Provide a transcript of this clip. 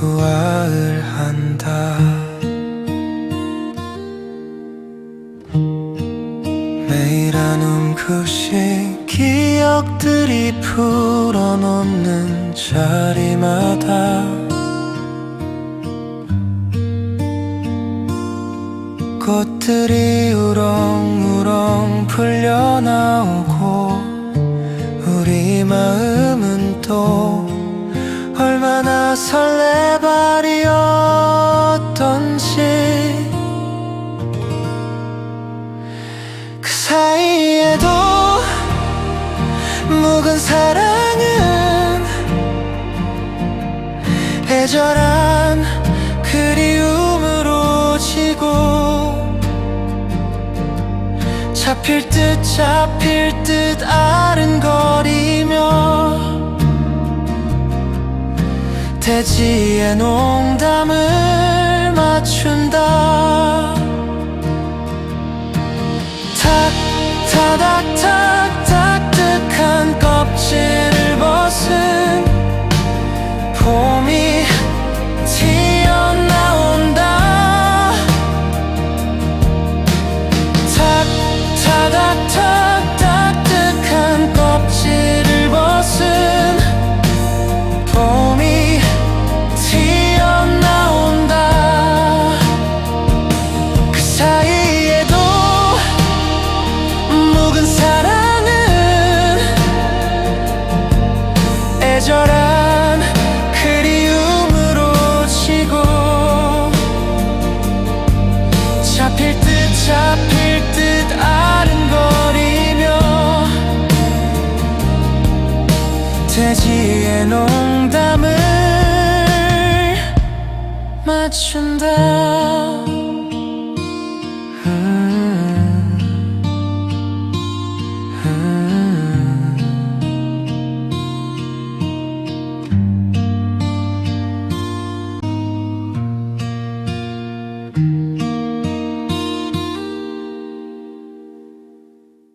대화를 한다. 매일 한 움큼씩 기억들이 풀어놓는 자리마다 꽃들이 우렁우렁 풀려나오고 우리 마음은 또 얼마나 설레발이었던지 그 사이에도 묵은 사랑은 애절한 그리움으로 지고 잡힐 듯 잡힐 듯 아 대지의 농담을 맞춘다. 탁 타닥탁 딱딱한 껍질을 벗은 봄이 튀 멧돼지의 농담을 맞춘다 음, 음.